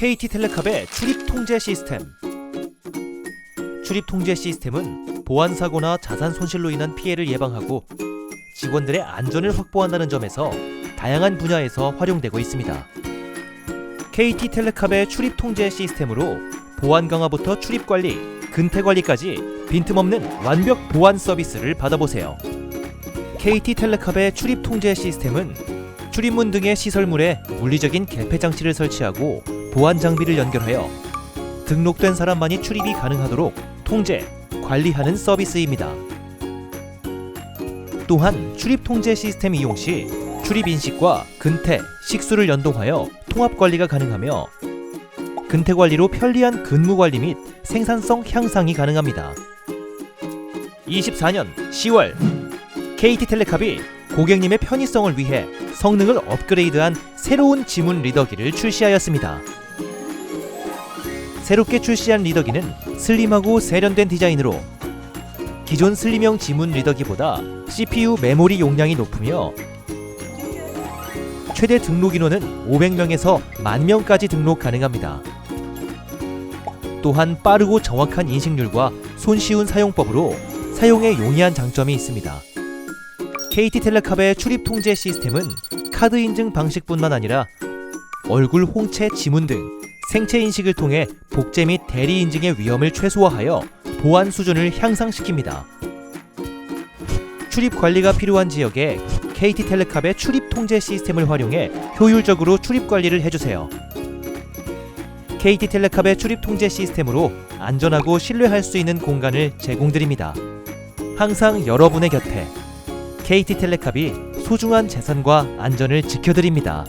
KT 텔레캅의 출입 통제 시스템. 출입 통제 시스템은 보안 사고나 자산 손실로 인한 피해를 예방하고 직원들의 안전을 확보한다는 점에서 다양한 분야에서 활용되고 있습니다. KT 텔레캅의 출입 통제 시스템으로 보안 강화부터 출입 관리, 근태 관리까지 빈틈없는 완벽 보안 서비스를 받아보세요. KT 텔레캅의 출입 통제 시스템은 출입문 등의 시설물에 물리적인 개폐 장치를 설치하고 보안 장비를 연결하여 등록된 사람만이 출입이 가능하도록 통제, 관리하는 서비스입니다. 또한 출입 통제 시스템 이용 시 출입 인식과 근태, 식수를 연동하여 통합 관리가 가능하며 근태 관리로 편리한 근무 관리 및 생산성 향상이 가능합니다. 24년 10월 KT 텔레캅이 고객님의 편의성을 위해 성능을 업그레이드한 새로운 지문 리더기를 출시하였습니다. 새롭게 출시한 리더기는 슬림하고 세련된 디자인으로 기존 슬림형 지문 리더기보다 CPU 메모리 용량이 높으며 최대 등록 인원은 500명에서 만 명까지 등록 가능합니다. 또한 빠르고 정확한 인식률과 손쉬운 사용법으로 사용에 용이한 장점이 있습니다. KT 텔레캅의 출입 통제 시스템은 카드 인증 방식뿐만 아니라 얼굴 홍채 지문 등 생체 인식을 통해 복제 및 대리 인증의 위험을 최소화하여 보안 수준을 향상시킵니다. 출입 관리가 필요한 지역에 KT 텔레캅의 출입 통제 시스템을 활용해 효율적으로 출입 관리를 해주세요. KT 텔레캅의 출입 통제 시스템으로 안전하고 신뢰할 수 있는 공간을 제공드립니다. 항상 여러분의 곁에 KT 텔레캅이 소중한 재산과 안전을 지켜드립니다.